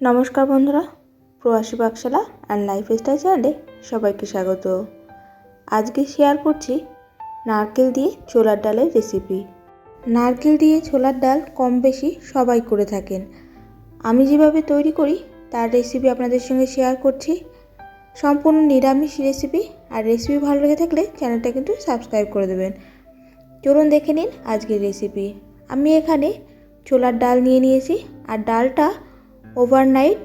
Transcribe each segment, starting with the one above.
নমস্কার বন্ধুরা, প্রবাসী পাকশালা অ্যান্ড লাইফ স্টাইল চ্যানেলে সবাইকে স্বাগত। আজকে শেয়ার করছি নারকেল দিয়ে ছোলার ডালের রেসিপি নারকেল দিয়ে ছোলার ডাল কম বেশি সবাই করে থাকেন। আমি যেভাবে তৈরি করি, তার রেসিপি আপনাদের সঙ্গে শেয়ার করছি। সম্পূর্ণ নিরামিষ রেসিপি আর রেসিপি ভালো লেগে থাকলে চ্যানেলটা কিন্তু সাবস্ক্রাইব করে দেবেন। চলুন দেখে নিন আজকের রেসিপি আমি এখানে ছোলার ডাল নিয়ে নিয়েছি, আর ডালটা ওভারনাইট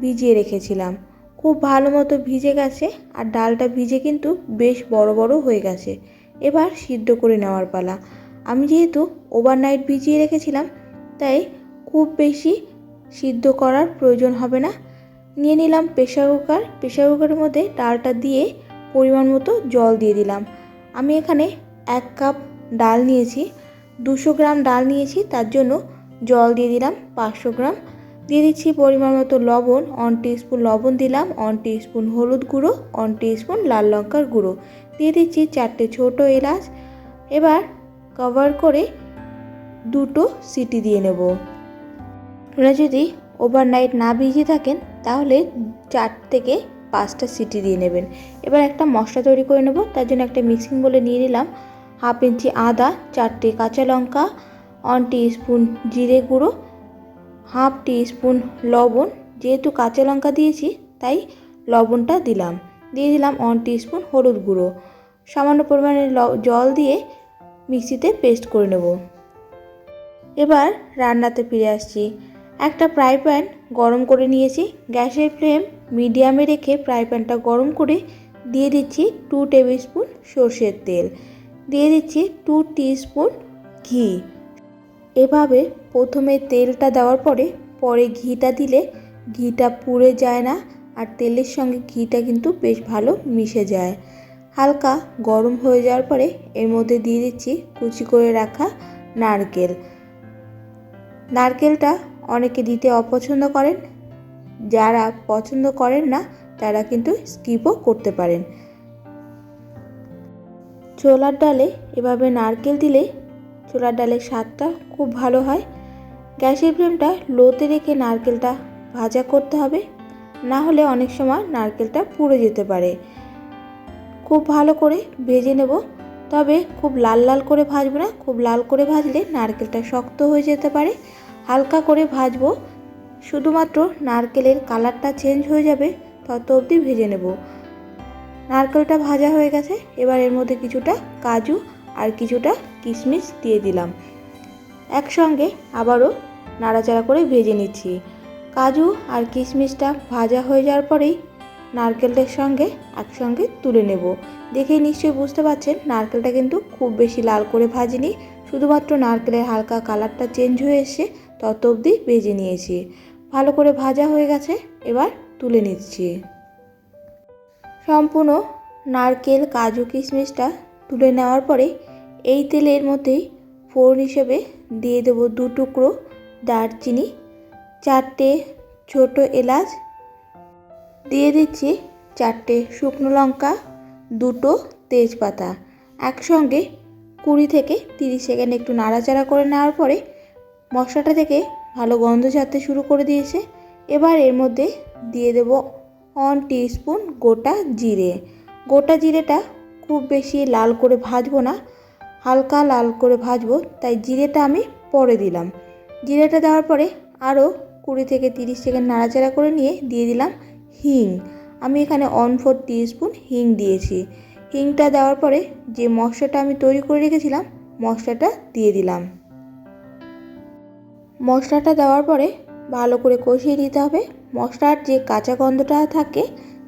ভিজিয়ে রেখেছিলাম। খুব ভালো মতো ভিজে গেছে আর ডালটা ভিজে কিন্তু বেশ বড় বড় হয়ে গেছে। এবার সিদ্ধ করে নেওয়ার পালা। আমি যেহেতু ওভারনাইট ভিজিয়ে রেখেছিলাম, তাই খুব বেশি সিদ্ধ করার প্রয়োজন হবে না। নিয়ে নিলাম প্রেশার কুকার প্রেশার কুকারের মধ্যে ডালটা দিয়ে পরিমাণ মতো জল দিয়ে দিলাম। আমি এখানে এক কাপ ডাল নিয়েছি। দুশো গ্রাম ডাল নিয়েছি, তার জন্য জল দিয়ে দিলাম পাঁচশো গ্রাম। দিয়ে দিচ্ছি পরিমাণ মতো লবণ অন স্পুন লবণ দিলাম অন স্পুন হলুদ গুঁড়ো অন স্পুন লাল লঙ্কার গুঁড়ো। দিয়ে দিচ্ছি চারটে ছোট এলাচ। এবার কভার করে দুটো সিটি দিয়ে নেব। আপনারা যদি ওভারনাইট না ভিজিয়ে থাকেন, তাহলে চার থেকে পাঁচটা সিটি দিয়ে নেবেন। এবার একটা মশলা তৈরি করে নেব, তার জন্য একটা মিক্সিং বলে নিয়ে নিলাম। হাফ ইঞ্চি আদা, চারটে কাঁচা লঙ্কা ওয়ান স্পুন জিরে গুঁড়ো হাফ স্পুন লবণ। যেহেতু কাঁচা লঙ্কা দিয়েছি, তাই লবণটা দিলাম। দিয়ে দিলাম ওয়ান স্পুন হলুদ গুঁড়ো। সামান্য পরিমাণে জল দিয়ে মিক্সিতে পেস্ট করে নেব। এবার রান্নাতে ফিরে আসছি। একটা ফ্রাই প্যান গরম করে নিয়েছি। গ্যাসের ফ্লেম মিডিয়ামে রেখে ফ্রাই প্যানটা গরম করে দিয়ে দিচ্ছি টু টেবিল স্পুন সর্ষের তেল। দিয়ে দিচ্ছি টু স্পুন ঘি। এভাবে প্রথমে তেলটা দেওয়ার পরে পরে ঘিটা দিলে ঘিটা পুড়ে যায় না আর তেলের সঙ্গে ঘিটা কিন্তু বেশ ভালো মিশে যায়। হালকা গরম হয়ে যাওয়ার পরে এর মধ্যে দিয়ে দিচ্ছি কুচি করে রাখা নারকেল। নারকেলটা অনেকে দিতে অপছন্দ করেন, যারা পছন্দ করেন না তারা কিন্তু স্কিপও করতে পারেন। ছোলার ডালে এভাবে নারকেল দিলে ছোলার ডালের স্বাদটা খুব ভালো হয়। গ্যাসের ফ্লেমটা লোতে রেখে নারকেলটা ভাজা করতে হবে। না হলে অনেক সময় নারকেলটা পুড়ে যেতে পারে। খুব ভালো করে ভেজে নেব। তবে খুব লাল লাল করে ভাজবো না। খুব লাল করে ভাজলে নারকেলটা শক্ত হয়ে যেতে পারে। হালকা করে ভাজবো। শুধুমাত্র নারকেলের কালারটা চেঞ্জ হয়ে যাবে তত অবধি ভেজে নেব। নারকেলটা ভাজা হয়ে গেছে। এবার এর মধ্যে কিছুটা কাজু আর কিছুটা কিশমিশ দিয়ে দিলাম। একসঙ্গে আবারও নাড়াচাড়া করে ভেজে নিচ্ছি। কাজু আর কিশমিশটা ভাজা হয়ে যাওয়ার পরেই নারকেলটার সঙ্গে একসঙ্গে তুলে নেব। দেখে নিশ্চয়ই বুঝতে পারছেন, নারকেলটা কিন্তু খুব বেশি লাল করে ভাজিনি। শুধুমাত্র নারকেলের হালকা কালারটা চেঞ্জ হয়ে এসে তত অবধি ভেজে নিয়েছি। ভালো করে ভাজা হয়ে গেছে, এবার তুলে নিচ্ছি। সম্পূর্ণ নারকেল, কাজু, কিশমিশটা তুলে নেওয়ার পরে এই তেলের মধ্যেই ফোড়ন হিসেবে দিয়ে দেব দু টুকরো দারচিনি, চারটে ছোট এলাচ, দিয়ে দিচ্ছি চারটে শুকনো লঙ্কা, দুটো তেজপাতা। একসঙ্গে কুড়ি থেকে তিরিশ সেকেন্ড একটু নাড়াচাড়া করে নেওয়ার পরে মশলাটা থেকে ভালো গন্ধ ছাড়তে শুরু করে দিয়েছে। এবার এর মধ্যে দিয়ে দেব অন স্পুন গোটা জিরে। গোটা জিরেটা খুব বেশি লাল করে ভাজবো না, হালকা লাল করে ভাজবো, তাই জিরেটা আমি পরে দিলাম। জিরেটা দেওয়ার পরে আরও কুড়ি থেকে তিরিশ সেকেন্ড নাড়াচাড়া করে নিয়ে দিয়ে দিলাম হিং। আমি এখানে অন ফোর স্পুন হিং দিয়েছি। হিংটা দেওয়ার পরে যে মশলাটা আমি তৈরি করে রেখেছিলাম, মশলাটা দিয়ে দিলাম। মশলাটা দেওয়ার পরে ভালো করে কষিয়ে দিতে হবে। মশলার যে কাঁচা গন্ধটা থাকে,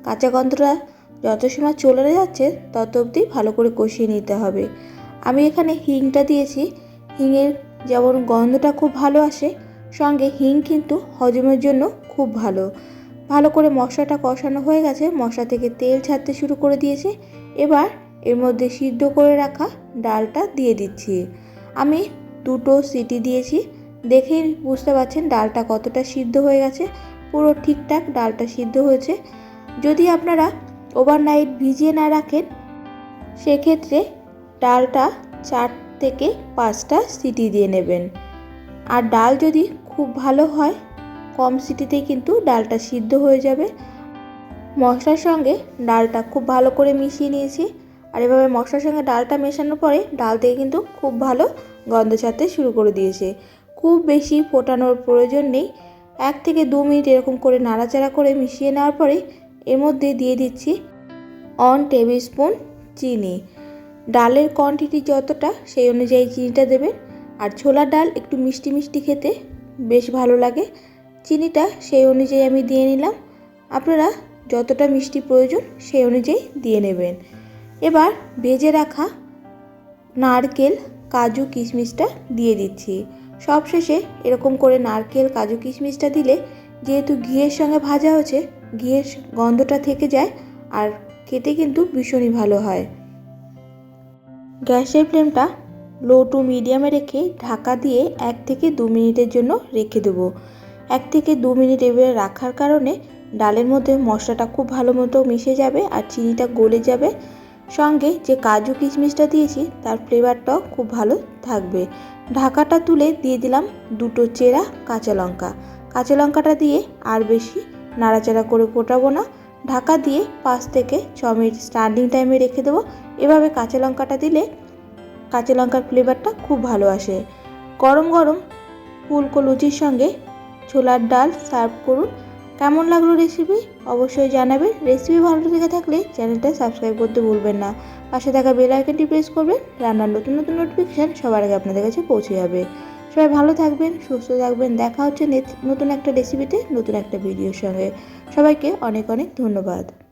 কাঁচা গন্ধটা যত সময় চলে যাচ্ছে, তত অবধি ভালো করে কষিয়ে নিতে হবে। আমি এখানে হিংটা দিয়েছি। হিংয়ের যেমন গন্ধটা খুব ভালো আসে, সঙ্গে হিং কিন্তু হজমের জন্য খুব ভালো। ভালো করে মশলাটা কষানো হয়ে গেছে। মশলা থেকে তেল ছাড়তে শুরু করে দিয়েছে। এবার এর মধ্যে সিদ্ধ করে রাখা ডালটা দিয়ে দিচ্ছি। আমি দুটো সিটি দিয়েছি। দেখেই বুঝতে পারছেন ডালটা কতটা সিদ্ধ হয়ে গেছে। পুরো ঠিকঠাক ডালটা সিদ্ধ হয়েছে। যদি আপনারা ওভারনাইট ভিজিয়ে না রাখেন। সেক্ষেত্রে ডালটা চার থেকে পাঁচটা সিটি দিয়ে নেবেন। আর ডাল যদি খুব ভালো হয়, কম সিটিতেই কিন্তু ডালটা সিদ্ধ হয়ে যাবে। মশলার সঙ্গে ডালটা খুব ভালো করে মিশিয়ে নিয়েছি। আর এভাবে মশলার সঙ্গে ডালটা মেশানোর পরে ডাল থেকে কিন্তু খুব ভালো গন্ধ ছাড়তে শুরু করে দিয়েছে। খুব বেশি ফোটানোর প্রয়োজন নেই। এক থেকে দু মিনিট এরকম করে নাড়াচাড়া করে মিশিয়ে নেওয়ার পরে এর মধ্যে দিয়ে দিচ্ছি অন টেবিল স্পুন চিনি। ডালের কোয়ান্টিটি যতটা, সেই অনুযায়ী চিনিটা দেবেন। আর ছোলার ডাল একটু মিষ্টি মিষ্টি খেতে বেশ ভালো লাগে। চিনিটা সেই অনুযায়ী আমি দিয়ে নিলাম। আপনারা যতটা মিষ্টি প্রয়োজন সেই অনুযায়ী দিয়ে নেবেন। এবার ভেজে রাখা নারকেল, কাজু, কিশমিশটা দিয়ে দিচ্ছি। সবশেষে এরকম করে নারকেল, কাজু, কিশমিশটা দিলে যেহেতু ঘিয়ের সঙ্গে ভাজা হচ্ছে ঘিয়ের গন্ধটা থেকে যায় আর খেতে কিন্তু ভীষণই ভালো হয়। গ্যাসের ফ্লেমটা লো টু মিডিয়ামে রেখে ঢাকা দিয়ে এক থেকে দু মিনিটের জন্য রেখে দেবো। এক থেকে দু মিনিট এবারে রাখার কারণে ডালের মধ্যে মশলাটা খুব ভালো মতো মিশে যাবে আর চিনিটা গলে যাবে। সঙ্গে যে কাজু কিশমিশটা দিয়েছি, তার ফ্লেভারটাও খুব ভালো থাকবে। ঢাকাটা তুলে দিয়ে দিলাম দুটো চেরা কাঁচা লঙ্কা। কাঁচা লঙ্কাটা দিয়ে আর বেশি নাড়াচাড়া করে ফোটাবো না। ঢাকা দিয়ে পাঁচ থেকে ছ মিনিট স্টার্ডিং টাইমে রেখে দেবো। এভাবে কাঁচা লঙ্কাটা দিলে কাঁচা লঙ্কার ফ্লেভারটা খুব ভালো আসে। গরম গরম ফুলকো লুচির সঙ্গে ছোলার ডাল সার্ভ করুন। কেমন লাগল রেসিপি অবশ্যই জানাবেন। রেসিপি ভালো লেগে থাকলে চ্যানেলটা সাবস্ক্রাইব করতে ভুলবেন না। পাশে থাকা বেল আইকনটি প্রেস করবেন। রান্নার নতুন নতুন নোটিফিকেশান সবার আগে আপনাদের কাছে পৌঁছে যাবে। সবাই ভালো থাকবেন, সুস্থ থাকবেন। দেখা হচ্ছে নেত- নতুন একটা রেসিপিতে নতুন একটা ভিডিওর সঙ্গে সবাইকে অনেক অনেক ধন্যবাদ।